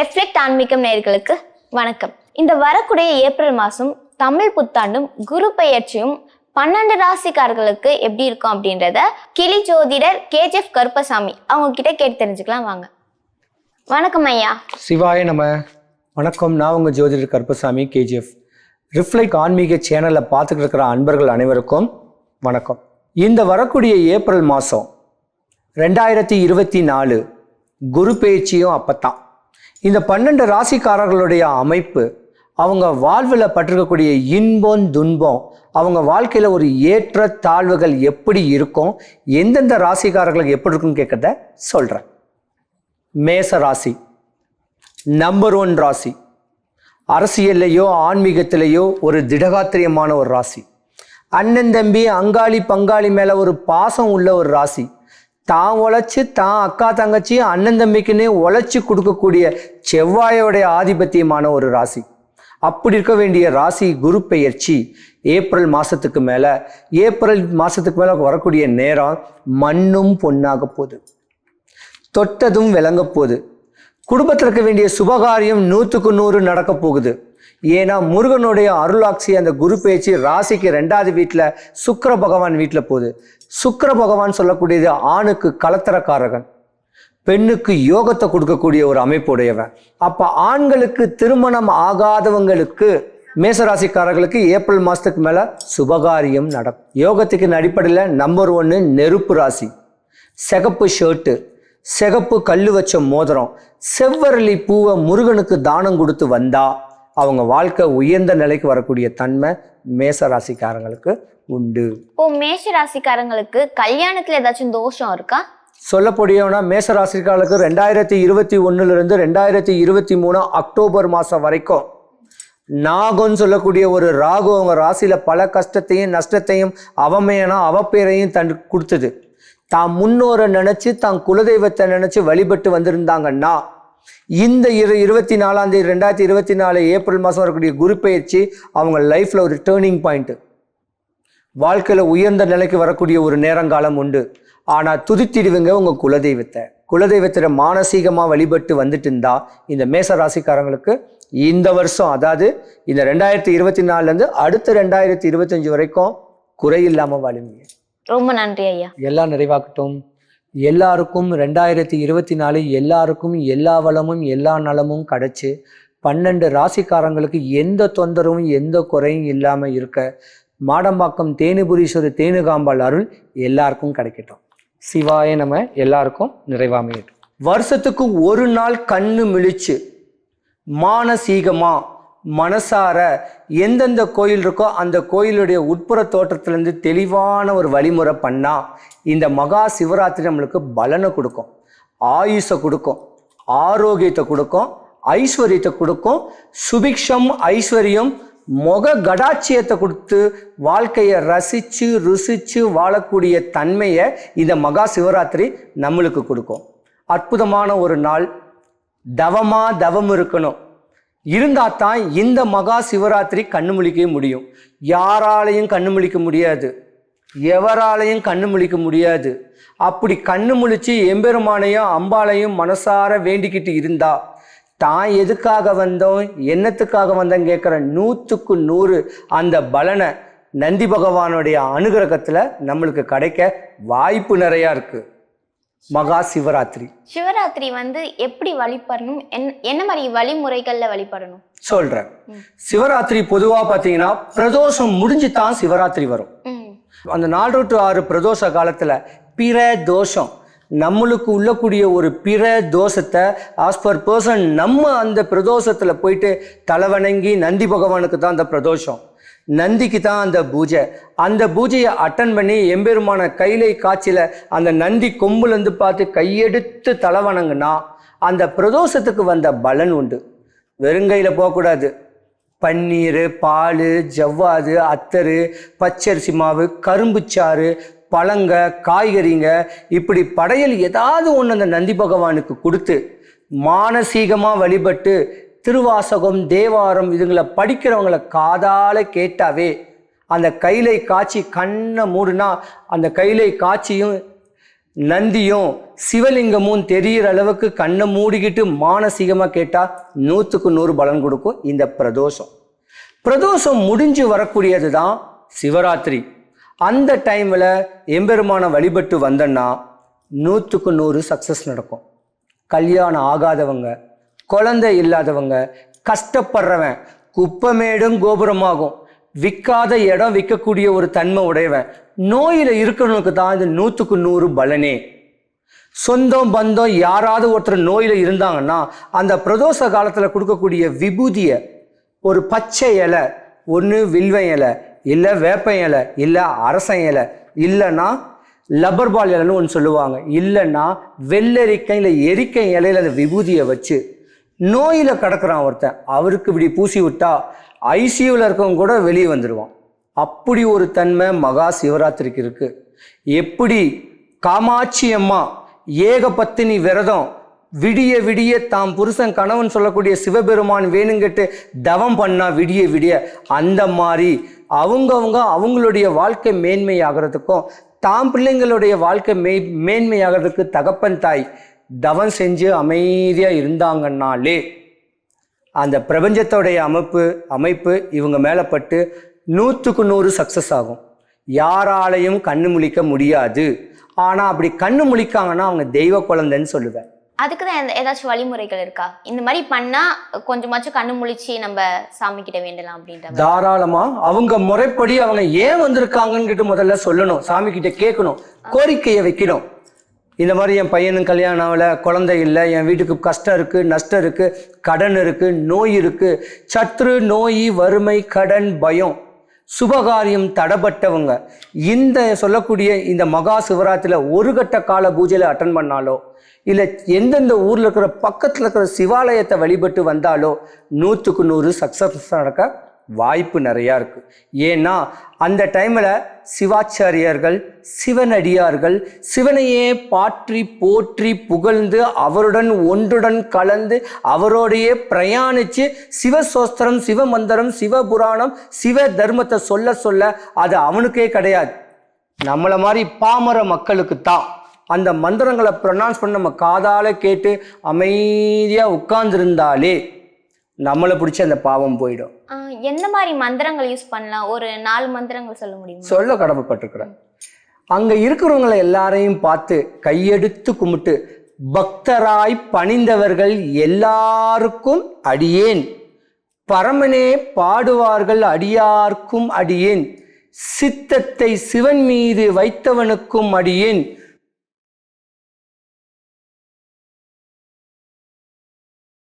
Reflect ஆன்மீகம் நேயர்களுக்கு வணக்கம். இந்த வரக்கூடிய ஏப்ரல் மாதம் தமிழ் புத்தாண்டும் குரு பெயர்ச்சியும் பன்னெண்டு ராசிக்காரர்களுக்கு எப்படி இருக்கும் அப்படின்றத கிளி ஜோதிடர் கேஜிஎஃப் கருப்பசாமி அவங்க கிட்ட கேட்டு தெரிஞ்சுக்கலாம் வாங்க. வணக்கம் ஐயா. சிவாய நம்ம வணக்கம். நான் உங்கள் ஜோதிடர் கருப்பசாமி கேஜிஎஃப் ரிஃப்ளைக் ஆன்மீக சேனலை பார்த்துக்கிட்டு இருக்கிற அன்பர்கள் அனைவருக்கும் வணக்கம். இந்த வரக்கூடிய ஏப்ரல் மாதம் ரெண்டாயிரத்தி இருபத்தி நாலு குரு பேச்சியும் தான் இந்த பன்னெண்டு ராசிக்காரர்களுடைய அமைப்பு அவங்க வாழ்வில் பட்டிருக்கக்கூடிய இன்பம் துன்பம் அவங்க வாழ்க்கையில் ஒரு ஏற்ற தாழ்வுகள் எப்படி இருக்கும் எந்தெந்த ராசிக்காரர்களுக்கு எப்படி இருக்குன்னு கேட்குறத சொல்கிறேன் மேச ராசி நம்பர் ஒன் ராசி அரசியல்லையோ ஆன்மீகத்திலேயோ ஒரு திடகாத்திரியமான ஒரு ராசி. அண்ணன் தம்பி அங்காளி பங்காளி மேலே ஒரு பாசம் உள்ள ஒரு ராசி. தான் உழைச்சி தான் அக்கா தங்கச்சி அண்ணன் தம்பிக்குன்னே உழைச்சி கொடுக்கக்கூடிய செவ்வாயோடைய ஆதிபத்தியமான ஒரு ராசி. அப்படி இருக்க வேண்டிய ராசி குரு பெயர்ச்சி ஏப்ரல் மாதத்துக்கு மேலே ஏப்ரல் மாதத்துக்கு மேலே வரக்கூடிய நேரம் மண்ணும் பொன்னாக போகுது. தொட்டதும் விளங்க போகுது. குடும்பத்தில் இருக்க வேண்டிய சுபகாரியம் நூற்றுக்கு நூறு நடக்க போகுது. ஏன்னா முருகனுடைய அருளாட்சி அந்த குரு பேச்சு ராசிக்கு ரெண்டாவது வீட்டில் சுக்கர பகவான் வீட்டில் போகுது. சுக்கர பகவான் சொல்லக்கூடியது ஆணுக்கு கலத்தரக்காரகன். பெண்ணுக்கு யோகத்தை கொடுக்கக்கூடிய ஒரு அமைப்புடையவன். அப்போ ஆண்களுக்கு திருமணம் ஆகாதவங்களுக்கு மேசராசிக்காரர்களுக்கு ஏப்ரல் மாதத்துக்கு மேலே சுபகாரியம் நடக்கும். யோகத்துக்கு அடிப்படையில் நம்பர் ஒன்று நெருப்பு ராசி. சிகப்பு ஷர்ட்டு சிகப்பு கல்லு வச்ச மோதிரம் செவ்வரளி பூவை முருகனுக்கு தானம் கொடுத்து வந்தா அவங்க வாழ்க்கை உயர்ந்த நிலைக்கு வரக்கூடிய தன்மை மேச ராசிக்காரங்களுக்கு உண்டு. இப்போ மேஷ ராசிக்காரங்களுக்கு கல்யாணத்துல ஏதாச்சும் தோஷம் இருக்கா? சொல்லப்படியோனா மேச ராசிக்காரர்களுக்கு ரெண்டாயிரத்தி இருபத்தி ஒன்றுலேருந்து ரெண்டாயிரத்தி இருபத்தி மூணு அக்டோபர் மாதம் வரைக்கும் நாகம்னு சொல்லக்கூடிய ஒரு ராகு அவங்க ராசியில் பல கஷ்டத்தையும் நஷ்டத்தையும் அவமையனா அவப்பேரையும் தன் கொடுத்தது. தான் முன்னோரை நினச்சி தான் குலதெய்வத்தை நினச்சி வழிபட்டு வந்திருந்தாங்கன்னா இந்த இரு இருபத்தி நாலாம் தேதி ரெண்டாயிரத்தி இருபத்தி நாலு ஏப்ரல் மாதம் வரக்கூடிய குரு பயிற்சி அவங்க லைஃப்பில் ஒரு டேர்னிங் பாயிண்ட்டு வாழ்க்கையில் உயர்ந்த நிலைக்கு வரக்கூடிய ஒரு நேரங்காலம் உண்டு. ஆனா துதித்திடுவீங்க உங்க குலதெய்வத்தை. குலதெய்வத்திட மானசீகமா வழிபட்டு வந்துட்டு இருந்தா இந்த மேச ராசிக்காரங்களுக்கு இந்த வருஷம் அதாவது இந்த ரெண்டாயிரத்தி இருபத்தி நாலுலேருந்து அடுத்த ரெண்டாயிரத்தி இருபத்தஞ்சு வரைக்கும் குறையில்லாம வாழுவீங்க. ரொம்ப நன்றி ஐயா. எல்லாம் நிறைவாக்கட்டும். எல்லாருக்கும் ரெண்டாயிரத்தி இருபத்தி நாலு எல்லாருக்கும் எல்லா வளமும் எல்லா நலமும் கிடைச்சு பன்னெண்டு ராசிக்காரங்களுக்கு எந்த தொந்தரவும் எந்த குறையும் இல்லாமல் இருக்க மாடம்பாக்கம் தேனுபுரீஸ்வரர் தேனுகாம்பாள் அருள் எல்லாருக்கும் கிடைக்கட்டும். சிவாய நம்ம எல்லாருக்கும் நிறைவாமையட்டும் வருஷத்துக்கு ஒரு நாள் கண்ணு மிழிச்சு மானசீகமா மனசார எந்தெந்த கோயில் இருக்கோ அந்த கோயிலுடைய உட்புற தோற்றத்திலேருந்து தெளிவான ஒரு வழிமுறை பண்ணால் இந்த மகா சிவராத்திரி நம்மளுக்கு பலனை கொடுக்கும். ஆயுஷை கொடுக்கும் ஆரோக்கியத்தை கொடுக்கும் ஐஸ்வர்யத்தை கொடுக்கும் சுபிக்ஷம் ஐஸ்வர்யம் முக கடாட்சியத்தை கொடுத்து வாழ்க்கையை ரசித்து ருசித்து வாழக்கூடிய தன்மையை இந்த மகா சிவராத்திரி நம்மளுக்கு கொடுக்கும். அற்புதமான ஒரு நாள். தவமாக தவம் இருக்கணும். இருந்தால் தான் இந்த மகா சிவராத்திரி கண்ணு முழிக்க முடியும். யாராலையும் கண்ணு முழிக்க முடியாது. எவராலையும் கண்ணு முழிக்க முடியாது. அப்படி கண்ணு முழிச்சு எம்பெருமானையும் அம்பாளையும் மனசார வேண்டிக்கிட்டு இருந்தா தான் எதுக்காக வந்தோம் என்னத்துக்காக வந்தோம் கேட்குற நூற்றுக்கு நூறு அந்த பலனை நந்தி பகவானுடைய அனுகிரகத்தில் நம்மளுக்கு கிடைக்க வாய்ப்பு நிறையா இருக்குது மகா சிவராத்திரி. சிவராத்திரி வந்து எப்படி வழிபடணும்? என்ன மாதிரி வழிமுறைகள்ல வழிபடணும்? சொல்றேன். சிவராத்திரி பொதுவா பாத்தீங்கன்னா பிரதோஷம் முடிஞ்சு தான் சிவராத்திரி வரும். அந்த நாலு டு ஆறு பிரதோஷ காலத்துல பிற தோஷம் நம்மளுக்கு உள்ளக்கூடிய ஒரு பிற தோஷத்தை ஆஸ் பர் பர்சன் நம்ம அந்த பிரதோஷத்தில் போயிட்டு தலைவணங்கி நந்தி பகவானுக்கு தான் அந்த பிரதோஷம். நந்திக்கு தான் அந்த பூஜை. அந்த பூஜையை அட்டன் பண்ணி எம்பெருமான கைலை காட்சியில அந்த நந்தி கொம்புலேருந்து பார்த்து கையெடுத்து தலைவணங்குனா அந்த பிரதோஷத்துக்கு வந்த பலன் உண்டு. வெறுங்கையில் போகக்கூடாது. பன்னீர் பால் ஜவ்வாது அத்தரு பச்சரிசி மாவு கரும்புச்சாறு பழங்க காய்கறிங்க இப்படி படையல் ஏதாவது ஒன்று அந்த நந்தி பகவானுக்கு கொடுத்து மானசீகமாக வழிபட்டு திருவாசகம் தேவாரம் இதுங்களை படிக்கிறவங்கள காதால கேட்டாவே அந்த கைலை காட்சி கண்ணை மூடுனா அந்த கைலை காட்சியும் நந்தியும் சிவலிங்கமும் தெரியிற அளவுக்கு கண்ணை மூடிக்கிட்டு மானசீகமாக கேட்டால் நூற்றுக்கு நூறு பலன் கொடுக்கும் இந்த பிரதோஷம். பிரதோஷம் முடிஞ்சு வரக்கூடியது தான் சிவராத்திரி. அந்த டைமில் எம்பெருமானை வழிபட்டு வந்தோன்னா நூற்றுக்கு நூறு சக்ஸஸ் நடக்கும். கல்யாணம் ஆகாதவங்க குழந்தை இல்லாதவங்க கஷ்டப்படுறவன் குப்பமேடும் கோபுரமாகும். விற்காத இடம் விற்கக்கூடிய ஒரு தன்மை உடையவன். நோயில் இருக்கிறவனுக்கு தான் இது நூற்றுக்கு நூறு பலனே. சொந்தம் பந்தம் யாராவது ஒருத்தர் நோயில் இருந்தாங்கன்னா அந்த பிரதோஷ காலத்தில் கொடுக்கக்கூடிய விபூதியை ஒரு பச்சை இலை ஒன்று வில்வ இலை இல்லை வேப்ப இலை இல்லை அரசன் இலை இல்லைன்னா லப்பர் பால் இலைன்னு ஒன்று சொல்லுவாங்க. இல்லைன்னா வெள்ளரிக்கை இல்லை எரிக்கை இலையில அந்த விபூதியை வச்சு நோயில் கடக்கிறான் ஒருத்தன். அவருக்கு இப்படி பூசி விட்டா ஐசியூவில் இருக்கவங்க கூட வெளியே வந்துடுவான் அப்படி ஒரு தன்மை மகா சிவராத்திரிக்கு இருக்குது எப்படி காமாட்சி அம்மா ஏகபத்தினி விரதம் விடிய விடிய தாம் புருஷன் கணவன் சொல்லக்கூடிய சிவபெருமான் வேணுங்கிட்டு தவம் பண்ணா விடிய விடிய அந்த மாதிரி அவங்கவுங்க அவங்களுடைய வாழ்க்கை மேன்மையாகிறதுக்கும் தாம் பிள்ளைங்களுடைய வாழ்க்கை மே மேன்மையாகிறதுக்கு தகப்பன் தாய் தவம் செஞ்சு அமைதியாக இருந்தாங்கன்னாலே அந்த பிரபஞ்சத்தோடைய அமைப்பு அமைப்பு இவங்க மேலே பட்டு நூற்றுக்கு நூறு சக்ஸஸ் ஆகும். யாராலையும் கண்ணு முழிக்க முடியாது. ஆனால் அப்படி கண்ணு முழிக்காங்கன்னா அவங்க தெய்வ குழந்தைன்னு சொல்லுவேன். அதுக்கு தான் ஏதாச்சும் வழிமுறைகள் இருக்கா? இந்த மாதிரி பண்ணா கொஞ்சமாச்சும் கண்ணு முழிச்சு நம்ம சாமி கிட்ட வேண்டலாம் அப்படின்ற தாராளமா அவங்க முறைப்படி அவங்க ஏன் வந்திருக்காங்கன்னு முதல்ல சொல்லணும். சாமி கிட்ட கேட்கணும். கோரிக்கையை வைக்கணும். இந்த மாதிரி என் பையனும் கல்யாணம் ஆகலை குழந்தை இல்லை என் வீட்டுக்கு கஷ்டம் இருக்குது நஷ்டம் இருக்குது கடன் இருக்குது நோய் இருக்குது சத்ரு நோய் வறுமை கடன் பயம். சுபகாரியம் தடப்பட்டவங்க. இந்த சொல்லக்கூடிய இந்த மகா சிவராத்திரியில் ஒரு கட்ட கால பூஜையில் அட்டன் பண்ணாலோ இல்லை எந்தெந்த ஊரில் இருக்கிற பக்கத்தில் இருக்கிற சிவாலயத்தை வழிபட்டு வந்தாலோ நூற்றுக்கு நூறு சக்ஸஸ் நடக்க வாய்ப்பு நிறையா இருக்கு. ஏன்னா அந்த டைமில் சிவாச்சாரியர்கள் சிவனடியார்கள் சிவனையே பாற்றி போற்றி புகழ்ந்து அவருடன் ஒன்றுடன் கலந்து அவரோடையே பிரயாணித்து சிவசோஸ்திரம் சிவமந்திரம் சிவபுராணம் சிவ தர்மத்தை சொல்ல சொல்ல அது அவனுக்கே கிடையாது. நம்மளை மாதிரி பாமர மக்களுக்கு தான். அந்த மந்திரங்களை ப்ரொனவுன்ஸ் பண்ண நம்ம காதால் கேட்டு அமைதியாக உட்கார்ந்துருந்தாலே நம்மளை பிடிச்சி அந்த பாவம் போயிடும். எந்த மாதிரி மந்திரங்கள் யூஸ் பண்ணலாம்? ஒரு நாலு மந்திரங்கள் சொல்ல முடியுமா? சொல்ல கடமைப்பட்டிருக்கிறேன். அங்க இருக்கிறவங்களை எல்லாரையும் பார்த்து கையெடுத்து கும்பிட்டு பக்தராய் பணிந்தவர்கள் எல்லாருக்கும் அடியேன். பரமனே பாடுவார்கள் அடியார்க்கும் அடியேன். சித்தத்தை சிவன் மீது வைத்தவனுக்கும் அடியேன்.